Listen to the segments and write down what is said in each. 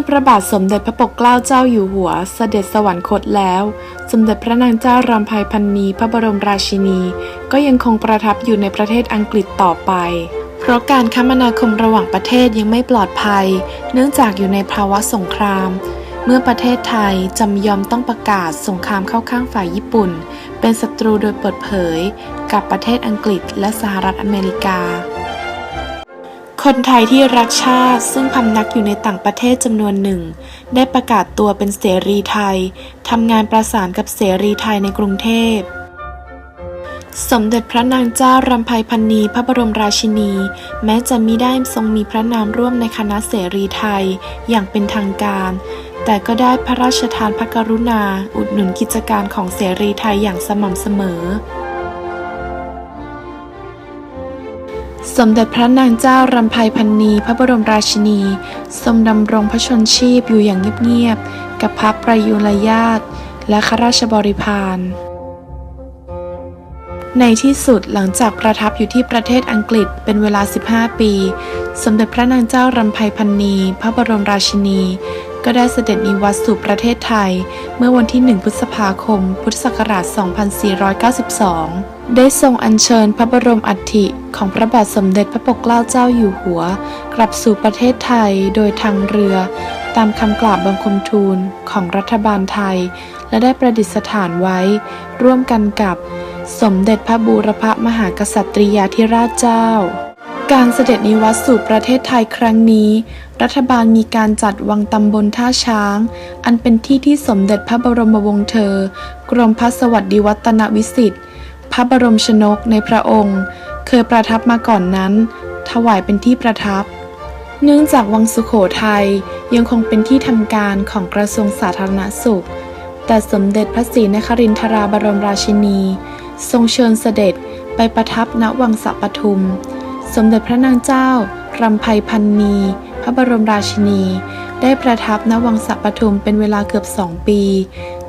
อพระบาทสมเด็จพระปกเกล้าเจ้าอยู่หัว เสด็จสวรรคตแล้ว สมเด็จพระนางเจ้ารำไพพันนีพระบรมราชินี ก็ยังคงประทับอยู่ในประเทศอังกฤษต่อไป เพราะการคมนาคมระหว่างประเทศยังไม่ปลอดภัย เนื่องจากอยู่ในภาวะสงคราม เมื่อประเทศไทยจำยอมต้องประกาศสงครามเข้าข้างฝ่ายญี่ปุ่น เป็นศัตรูโดยเปิดเผย กับประเทศอังกฤษและสหรัฐอเมริกา คนไทยที่รักชาติซึ่งพำนักอยู่ในต่างประเทศจำนวนหนึ่ง ได้ประกาศตัวเป็นเสรีไทยทำงานประสานกับเสรีไทยในกรุงเทพ สมเด็จพระนางเจ้ารำไพพันนีพระบรมราชินี แม้จะมิได้ทรงมีพระนามร่วมในคณะเสรีไทยอย่างเป็นทางการ แต่ก็ได้พระราชทานพระกรุณา อุดหนุนกิจการของเสรีไทยอย่างสม่ำเสมอ สมเด็จพระนางเจ้ารำไพพันนีพระบรมราชินี ทรงดำรงพระชนชีพอยู่อย่างเงียบๆ กับพระประยุรญาติและข้าราชบริพาร ในที่สุดหลังจากประทับอยู่ที่ประเทศอังกฤษเป็นเวลา 15 ปี สมเด็จพระนางเจ้ารำไพพันนีพระบรมราชินี ก็ได้เสด็จนิวัตสู่ประเทศไทย เมื่อวันที่ 1 พฤษภาคม พุทธศักราช 2492 ได้ทรงอัญเชิญพระบรมอัฐิของพระบาทสมเด็จพระปกเกล้าเจ้าอยู่หัว กลับสู่ประเทศไทยโดยทางเรือ ตามคำกราบบังคมทูลของรัฐบาลไทย และได้ประดิษฐานไว้ ร่วมกันกับ สมเด็จพระบูรพมหากษัตริยาธิราชเจ้า การเสด็จนิวัตสู่ประเทศไทยครั้งนี้ รัฐบาลมีการจัดวังตำบลท่าช้าง อันเป็นที่ที่สมเด็จพระบรมวงศ์เธอ กรมพระสวัสดิวัฒนวิสิทธิ์พระบรมชนกในพระองค์ เคยประทับมาก่อนนั้น ถวายเป็นที่ประทับ เนื่องจากวังสุขโขทัยยังคงเป็นที่ทำการของกระทรวงสาธารณสุข แต่สมเด็จพระศรีนครินทราบรมราชินี ทรงเชิญเสด็จไปประทับณวังสัปทุม สมเด็จพระนางเจ้ารำไพพันนี พระบรมราชินี ได้ประทับณวังสัปทุมเป็นเวลาเกือบสองปี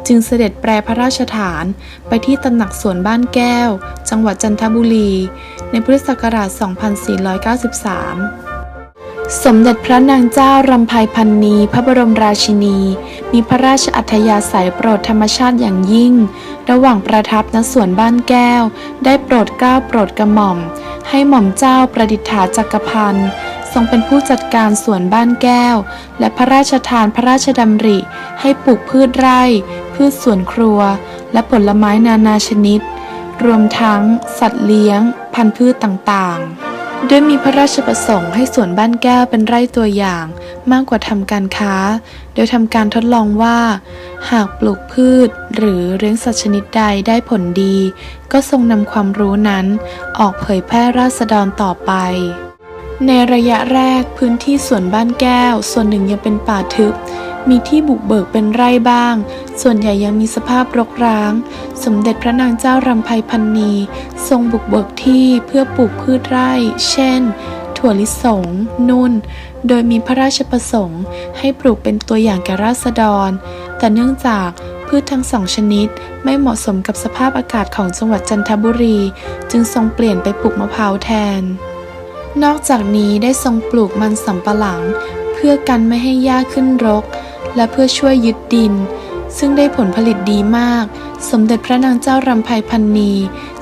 จึงเสด็จแปรพระราชฐานไปที่ตำหนักสวนบ้านแก้ว จังหวัดจันทบุรี ในพุทธศักราช 2493สมเด็จพระนางเจ้ารำไพพันนีพระบรมราชินี มีพระราชอัธยาศัยโปรดธรรมชาติอย่างยิ่ง ระหว่างประทับณสวนบ้านแก้ว ได้โปรดเกล้าโปรดกระหม่อม ให้หม่อมเจ้าประดิษฐาจักรพันธ์ทรงเป็นผู้จัดการสวนบ้านแก้ว และพระราชทานพระราชดำริ ให้ปลูกพืชไร่ พืชสวนครัว และผลไม้นานาชนิด รวมทั้งสัตว์เลี้ยง พันธุ์พืชต่างๆ ด้วยมีพระราชประสงค์ให้สวนบ้านแก้วเป็นไร่ตัวอย่างมากกว่าทำการค้า โดยทำการทดลองว่า หากปลูกพืชหรือเลี้ยงสัตว์ชนิดใดได้ผลดี ก็ทรงนำความรู้นั้น ออกเผยแพร่ราษฎรต่อไป ในระยะแรกพื้นที่สวนบ้านแก้ว ส่วนหนึ่งยังเป็นป่าทึบ มีที่บุกเบิกเป็นไร่บ้าง ส่วนใหญ่ยังมีสภาพรกร้าง สมเด็จพระนางเจ้ารำไพพันนีทรงบุกเบิกที่เพื่อปลูกพืชไร่ เช่น ถั่วลิสง นุ่น โดยมีพระราชประสงค์ ให้ปลูกเป็นตัวอย่างแก่ราษฎร แต่เนื่องจากพืชทั้งสองชนิดไม่เหมาะสมกับสภาพอากาศของจังหวัดจันทบุรี จึงทรงเปลี่ยนไปปลูกมะพร้าวแทน นอกจากนี้ได้ทรงปลูกมันสำปะหลัง เพื่อกันไม่ให้หญ้าขึ้นรก และเพื่อช่วยยึดดิน ซึ่งได้ผลผลิตดีมาก สมเด็จพระนางเจ้ารำไพพันนี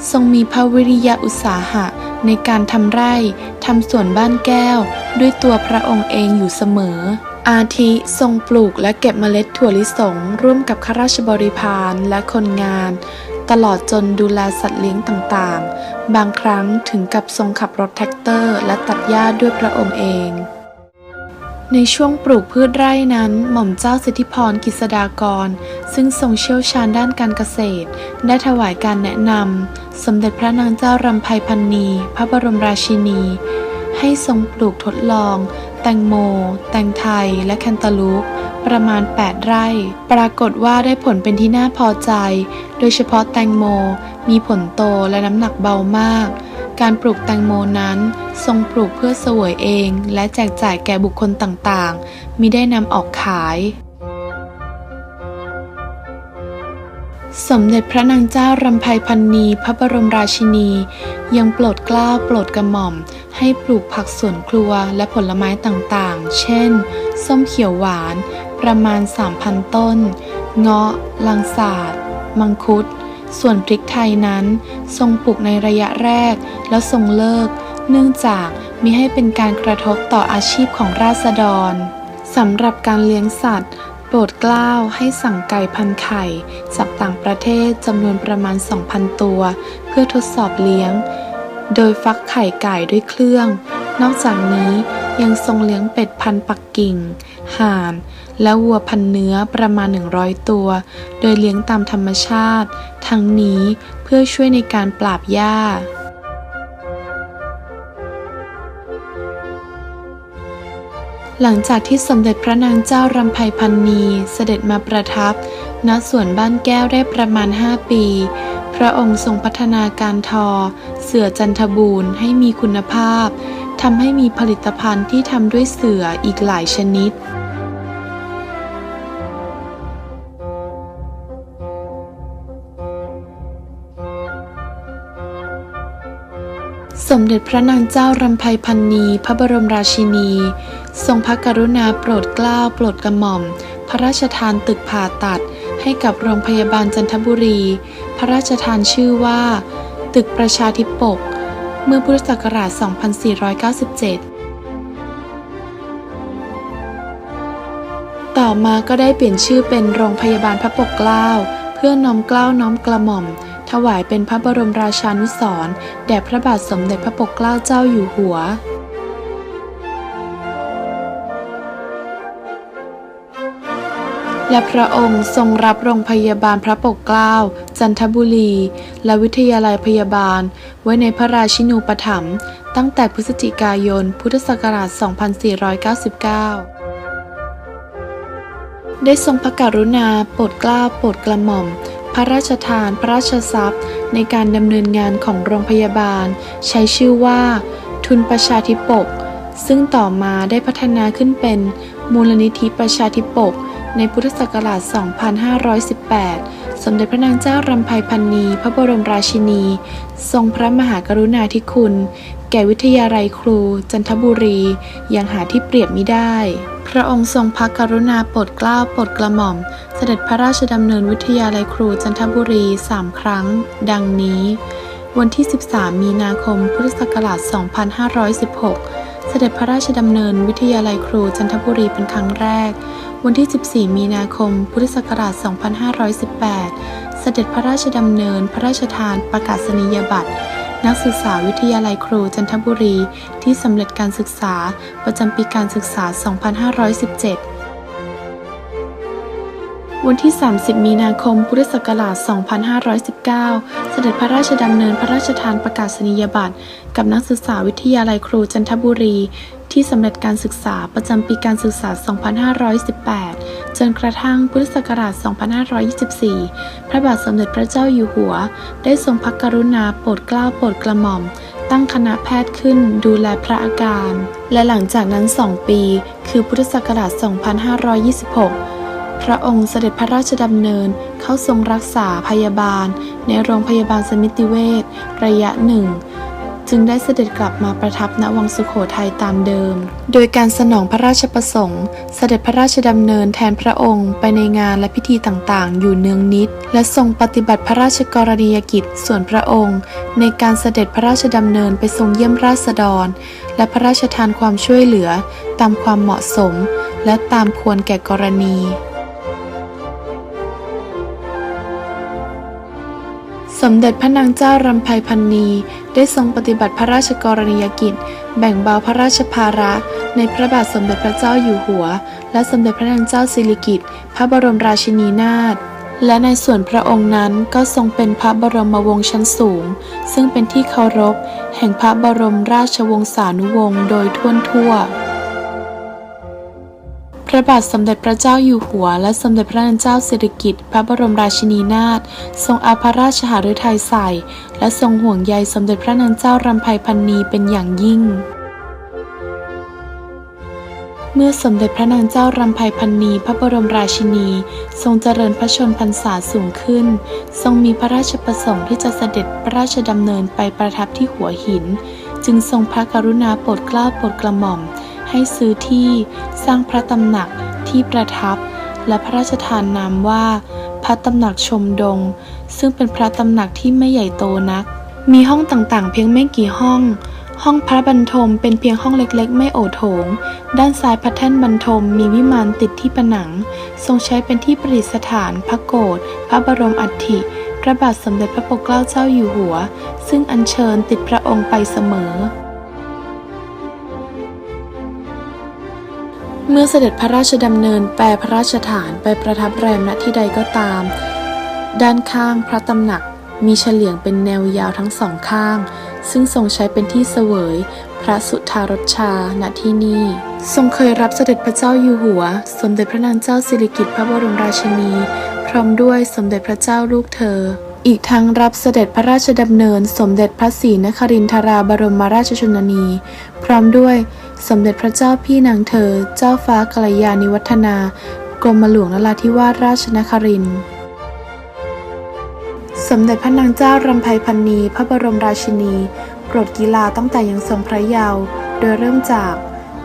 ทรงมีพระวิริยะอุตสาหะ ในการทำไร่ทำสวนบ้านแก้ว ด้วยตัวพระองค์เองอยู่เสมอ อาทิทรงปลูกและเก็บเมล็ดถั่วลิสง ร่วมกับข้าราชบริพารและคนงาน ตลอดจนดูแลสัตว์เลี้ยงต่างๆ บางครั้งถึงกับทรงขับรถแท็กเตอร์ และตัดหญ้าด้วยพระองค์เอง ในช่วงปลูกพืชไร่นั้น หม่อมเจ้าสิทธิพรกิษดากร ซึ่งทรงเชี่ยวชาญด้านการเกษตร ได้ถวายการแนะนำ สมเด็จพระนางเจ้ารำไพพันนี พระบรมราชินี ให้ทรงปลูกทดลอง แตงโม แตงไทย และแคนตาลูป ประมาณ 8 ไร่ ปรากฏว่าได้ผลเป็นที่น่าพอใจ โดยเฉพาะแตงโมมีผลโตและน้ำหนักเบามาก การปลูกแตงโมนั้น ทรงปลูกเพื่อเสวยเองและแจกจ่ายแก่บุคคลต่างๆมิได้นำออกขาย สมเด็จพระนางเจ้ารำไพพันนีพระบรมราชินี ยังโปรดกล้าโปรดกระหม่อม ให้ปลูกผักสวนครัวและผลไม้ต่างๆ เช่น ส้มเขียวหวาน ประมาณ 3,000 ต้น เงาะ ลังสาดมังคุดส่วนพริกไทยนั้น ทรงปลูกในระยะแรกแล้วทรงเลิก เนื่องจากมิให้เป็นการกระทบต่ออาชีพของราษฎรสำหรับการเลี้ยงสัตว์ โปรดกล้าวให้สั่งไก่พันไข่ จากต่างประเทศจำนวนประมาณ 2,000 ตัว เพื่อทดสอบเลี้ยง โดยฟักไข่ไก่ด้วยเครื่อง นอกจากนี้ยังทรงเลี้ยงเป็ดพันปักกิ่ง ห่าน และวัวพันเนื้อประมาณ 100 ตัว โดยเลี้ยงตามธรรมชาติ ทั้งนี้เพื่อช่วยในการปราบหญ้า หลังจากที่สมเด็จพระนางเจ้ารำไพพันนีเสด็จมาประทับ ณ สวนบ้านแก้วได้ประมาณ 5 ปี พระองค์ทรงพัฒนาการทอ เสื่อจันทบูรณ์ให้มีคุณภาพ ทำให้มีผลิตภัณฑ์ที่ทำด้วยเสื่ออีกหลายชนิด สมเด็จพระนางเจ้ารำไพพันนีพระบรมราชินี ทรงพระกรุณาโปรดเกล้าโปรดกระหม่อม พระราชทานตึกผ่าตัด ให้กับโรงพยาบาลจันทบุรี พระราชทานชื่อว่า ตึกประชาธิปก เมื่อพุทธศักราช 2497 ต่อมาก็ได้เปลี่ยนชื่อเป็นโรงพยาบาลพระปกเกล้า เพื่อน้อมเกล้าน้อมกระหม่อม ถวายเป็นพระบรมราชานุสรณ์แด่พระบาทสมเด็จพระปกเกล้าเจ้าอยู่หัวและพระองค์ทรงรับโรงพยาบาลพระปกเกล้า จันทบุรี และวิทยาลัยพยาบาล ไว้ในพระราชินูปถัมภ์ตั้งแต่พฤศจิกายน พุทธศักราช 2499 ได้ทรงพระกรุณาโปรดเกล้าโปรดกระหม่อม ระราชทานพระราชทรัพย์ ในการดำเนินงานของโรงพยาบาล ใช้ชื่อว่า ทุนประชาธิปก ซึ่งต่อมาได้พัฒนาขึ้นเป็นมูลนิธิประชาธิปก ในพุทธศักราช 2518 สมเด็จพระนางเจ้ารำไพพันนีพระบรมราชินี ทรงพระมหากรุณาธิคุณ แก่วิทยาลัยครู จันทบุรีอย่างหาที่เปรียบมิได้ พระองค์ทรงพระกรุณาโปรดเกล้าโปรดกระหม่อม เสด็จพระราชดำเนินวิทยาลัยครูจันทบุรี3ครั้ง ดังนี้ วันที่ 13 มีนาคม พุทธศักราช 2516 เสด็จพระราชดำเนินวิทยาลัยครูจันทบุรีเป็นครั้งแรก วันที่ 14 มีนาคม พุทธศักราช 2518 เสด็จพระราชดำเนิน พระราชทานประกาศนียบัตร นักศึกษาวิทยาลัยครูจันทบุรี ที่สำเร็จการศึกษาประจำปีการศึกษา 2517วันที่ 30 มีนาคม พุทธศักราช 2519 เสด็จพระราชดำเนินพระราชทานประกาศนียบัตร กับนักศึกษาวิทยาลัยครูจันทบุรี ที่สำเร็จการศึกษาประจำปีการศึกษา 2518 จนกระทั่งพุทธศักราช 2524 พระบาทสมเด็จพระเจ้าอยู่หัว ได้ทรงพระกรุณาโปรดเกล้าโปรดกระหม่อม ตั้งคณะแพทย์ขึ้นดูแลพระอาการ และหลังจากนั้น 2 ปี คือพุทธศักราช 2526พระองค์เสด็จพระราชดำเนินเข้าทรงรักษาพยาบาล ในโรงพยาบาลสมิติเวชระยะหนึ่ง จึงได้เสด็จกลับมาประทับณวังสุโขทัยตามเดิม โดยการสนองพระราชประสงค์ เสด็จพระราชดำเนินแทนพระองค์ไปในงานและพิธีต่างๆ อยู่เนืองนิด และทรงปฏิบัติพระราชกรณียกิจส่วนพระองค์ ในการเสด็จพระราชดำเนินไปทรงเยี่ยมราษฎร และพระราชทานความช่วยเหลือ ตามความเหมาะสม และตามควรแก่กรณี สมเด็จพระนางเจ้ารำไพพันนีได้ทรงปฏิบัติพระราชกรณียกิจ แบ่งเบาพระราชภาระในพระบาทสมเด็จพระเจ้าอยู่หัว และสมเด็จพระนางเจ้าสิริกิติ์พระบรมราชินีนาถและในส่วนพระองค์นั้นก็ทรงเป็นพระบรมวงศ์ชั้นสูง ซึ่งเป็นที่เคารพ แห่งพระบรมราชวงศานุวงศ์โดยทั่วทั่ว พระบาทสมเด็จพระเจ้าอยู่หัว และสมเด็จพระนางเจ้าสิริกิติ์พระบรมราชินีนาถทรงอาภาราชหฤทัยใส่ และทรงห่วงใยสมเด็จพระนางเจ้ารำไพพันนีเป็นอย่างยิ่งเมื่อสมเด็จพระนางเจ้ารำไพพันนีพระบรมราชินี ทรงเจริญพระชนพรรษาสูงขึ้น ทรงมีพระราชประสงค์ที่จะเสด็จพระราชดำเนินไปประทับที่หัวหิน จึงทรงพระกรุณาโปรดเกล้าโปรดกระหม่อม ให้ซื้อที่สร้างพระตำหนักที่ประทับ และพระราชทานนามว่า พระตำหนักชมดง ซึ่งเป็นพระตำหนักที่ไม่ใหญ่โตนัก มีห้องต่างๆ เพียงไม่กี่ห้อง ห้องพระบรรทมเป็นเพียงห้องเล็กๆ ไม่โอโถง ด้านซ้ายพระแท่นบรรทมมีวิมานติดที่ผนัง ทรงใช้เป็นที่ประดิษฐาน พระโกรธพระบรมอัฐิพระบาทสมเด็จพระปกเกล้าเจ้าอยู่หัว ซึ่งอัญเชิญติดพระองค์ไปเสมอ เมื่อเสด็จพระราชดำเนินแปรพระราชฐานไปประทับแรมณที่ใดก็ตาม ด้านข้างพระตำหนักมีเฉลียงเป็นแนวยาวทั้งสองข้าง ซึ่งทรงใช้เป็นที่เสวย พระสุธารชาณที่นี่ ทรงเคยรับเสด็จพระเจ้าอยู่หัว สมเด็จพระนางเจ้าสิริกิติ์พระบรมราชินี พร้อมด้วยสมเด็จพระเจ้าลูกเธอ อีกทั้งรับเสด็จพระราชดำเนิน สมเด็จพระศรีนครินทราบรมราชชนนี พร้อมด้วย สมเด็จพระเจ้าพี่นางเธอ เจ้าฟ้ากัลยาณิวัฒนา กรมหลวงนราธิวาสราชนครินทร์สมเด็จพระนางเจ้ารำไพพันนีพระบรมราชินี โปรดกีฬาตั้งแต่ยังทรงพระเยาว์ โดยเริ่มจาก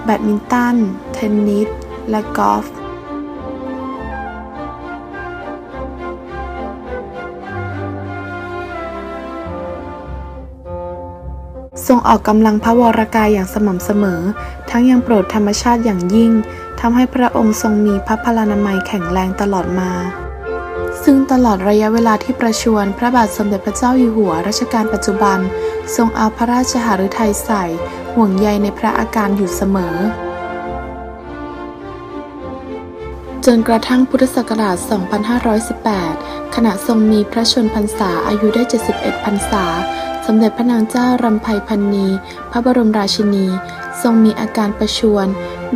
แบดมินตัน เทนนิส และกอล์ฟ ทรงออกกำลังพระวรกายอย่างสม่ำเสมอ ทั้งยังโปรดธรรมชาติอย่างยิ่งทำให้พระองค์ทรงมีพระพลานามัยแข็งแรงตลอดมา ซึ่งตลอดระยะเวลาที่ประชวรพระบาทสมเด็จพระเจ้าอยู่หัวรัชกาลปัจจุบัน ทรงเอาพระราชหฤทัยใส่ ห่วงใยในพระอาการอยู่เสมอ จนกระทั่งพุทธศักราช 2518 ขณะทรงมีพระชนพรรษาอายุได้ 71 พรรษา สมเด็จพระนางเจ้ารำไพพันนี พระบรมราชินี ทรงมีอาการประชวร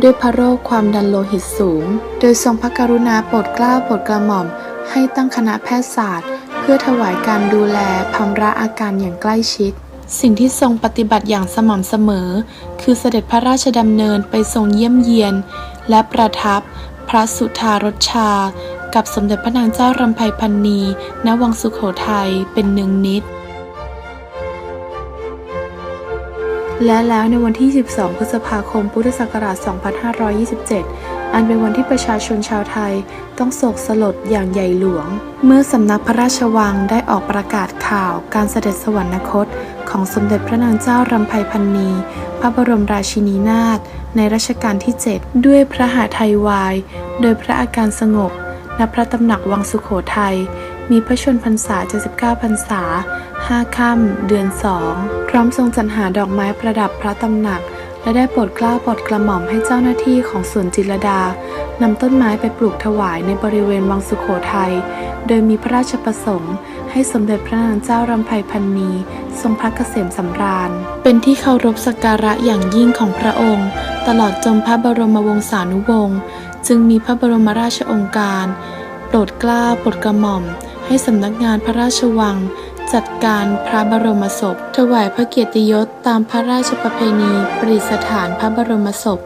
ด้วยพระโรคความดันโลหิตสูง โดยทรงพระกรุณาโปรดเกล้าโปรดกระหม่อม ให้ตั้งคณะแพทยศาสตร์ เพื่อถวายการดูแลพำระอาการอย่างใกล้ชิด สิ่งที่ทรงปฏิบัติอย่างสม่ำเสมอ คือเสด็จพระราชดำเนินไปทรงเยี่ยมเยียน และประทับ พระสุธารสชา กับสมเด็จพระนางเจ้ารำไพพันนีณวังสุโขทัยเป็นหนึ่งนิด และแล้วในวันที่ 12 พฤษภาคม พุทธศักราช 2527 อันเป็นวันที่ประชาชนชาวไทยต้องโศกสลดอย่างใหญ่หลวง เมื่อสำนักพระราชวังได้ออกประกาศข่าวการเสด็จสวรรคต ของสมเด็จพระนางเจ้ารำไพพันนี พระบรมราชินีนาถในรัชกาลที่ 7 ด้วยพระหฤทัยวาย โดยพระอาการสงบณพระตำหนักวังสุโขทัย มีพระชนพรรษา 79 พรรษา 5 ค่ำ เดือน2พร้อมทรงสรรหาดอกไม้ประดับพระตำหนัก และได้โปรดเกล้าโปรดกระหม่อมให้เจ้าหน้าที่ของสวนจิรดานำต้นไม้ไปปลูกถวายในบริเวณวังสุโขทัย โดยมีพระราชประสงค์ ให้สมเด็จพระนางเจ้ารำไพพันนีทรงพระเกษมสำราญ เป็นที่เคารพสักการะอย่างยิ่งของพระองค์ ตลอดจนพระบรมวงศานุวงศ์ จึงมีพระบรมราชองค์การ โปรดเกล้าโปรดกระหม่อม ให้สำนักงานพระราชวัง จัดการพระบรมศพ ถวายพระเกียรติยศตามพระราชประเพณีประดิษฐานพระบรมศพ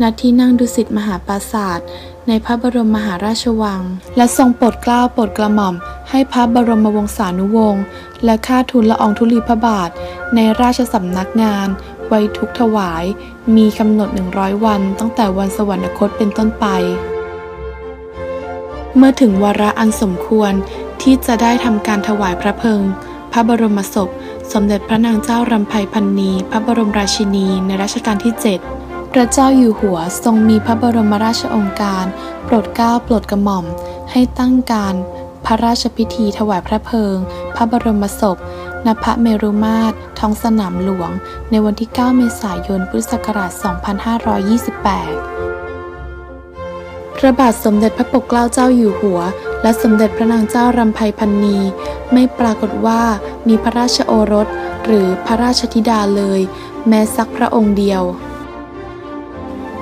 ณที่นั่งดุสิตมหาปราสาทในพระบรมมหาราชวัง และทรงโปรดเกล้าโปรดกระหม่อม ให้พระบรมวงศานุวงศ์และข้าทูลละอองธุลีพระบาท ในราชสำนักงาน ไว้ทุกถวาย มีกำหนด 100 วัน ตั้งแต่วันสวรรคตเป็นต้นไป เมื่อถึงวาระอันสมควร ที่จะได้ทำการถวายพระเพลิง พระบรมศพ สมเด็จพระนางเจ้ารำไพพันนี พระบรมราชินี ในรัชกาลที่ 7 พระเจ้าอยู่หัวทรงมีพระบรมราชองค์การ โปรดเกล้าโปรดกระหม่อม ให้ตั้งการพระราชพิธีถวายพระเพลิง พระบรมศพณพระเมรุมาตร ท้องสนามหลวง ในวันที่ 9 เมษายน พุทธศักราช 2528 พระบาทสมเด็จพระปกเกล้าเจ้าอยู่หัว และสมเด็จพระนางเจ้ารำไพพันนี ไม่ปรากฏว่ามีพระราชโอรส หรือพระราชธิดาเลย แม้สักพระองค์เดียว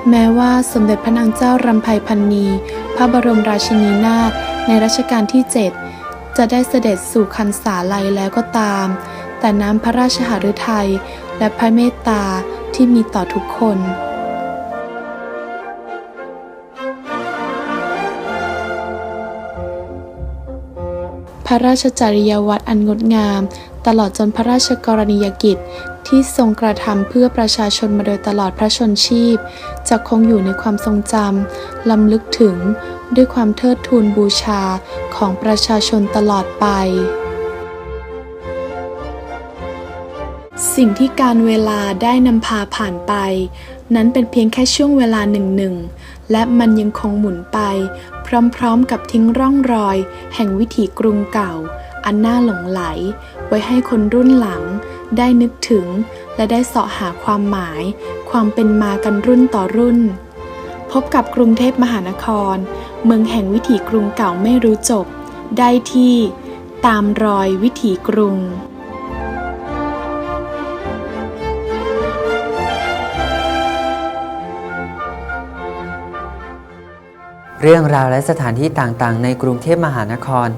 แม้ว่าสมเด็จพระนางเจ้ารำไพพันนี พระบรมราชินีนาถในรัชกาลที่ 7 จะได้เสด็จสู่คันสาลัยแล้วก็ตาม แต่น้ำพระราชหฤทัยและพระเมตตาที่มีต่อทุกคน พระราชจริยวัตรอันงดงาม ตลอดจนพระราชกรณียกิจ ที่ทรงกระทำเพื่อประชาชนมาโดยตลอดพระชนชีพ จะคงอยู่ในความทรงจำลำลึกถึง ด้วยความเทิดทูนบูชาของประชาชนตลอดไป สิ่งที่การเวลาได้นำพาผ่านไป นั้นเป็นเพียงแค่ช่วงเวลาหนึ่งหนึ่งและมันยังคงหมุนไป พร้อมๆกับทิ้งร่องรอย แห่งวิถีกรุงเก่า อันน่าหลงไหล ไว้ให้คนรุ่นหลัง ได้นึกถึง และได้เสาะหาความหมาย ความเป็นมากันรุ่นต่อรุ่น พบกับกรุงเทพมหานคร เมืองแห่งวิถีกรุงเก่าไม่รู้จบ ได้ที่ ตามรอยวิถีกรุง เรื่องราวและสถานที่ต่างๆ ในกรุงเทพมหานคร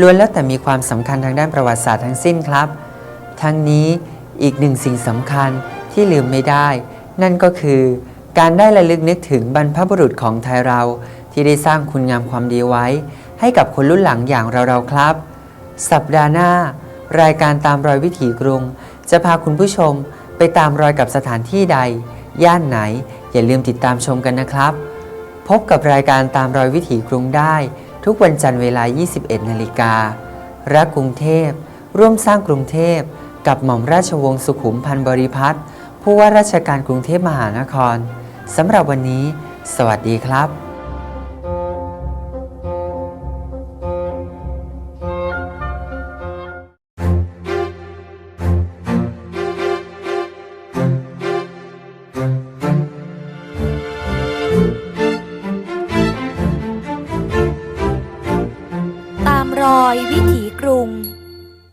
ล้วนแล้วแต่มีความสำคัญทางด้านประวัติศาสตร์ทั้งสิ้นครับ ทั้งนี้อีกหนึ่งสิ่งสำคัญที่ลืมไม่ได้ นั่นก็คือ การได้ระลึกนึกถึงบรรพบุรุษของไทยเรา ที่ได้สร้างคุณงามความดีไว้ ให้กับคนรุ่นหลังอย่างเราๆครับ สัปดาห์หน้า รายการตามรอยวิถีกรุง จะพาคุณผู้ชมไปตามรอยกับสถานที่ใด ย่านไหน อย่าลืมติดตามชมกันนะครับ พบกับรายการตามรอยวิถีกรุงได้ ทุกวันจันทร์เวลา 21 นาฬิกา รักกรุงเทพ ร่วมสร้างกรุงเทพ กับหม่อมราชวงศ์สุขุมพันธ์บริพัตรผู้ว่าราชการกรุงเทพมหานครสำหรับวันนี้ สวัสดีครับ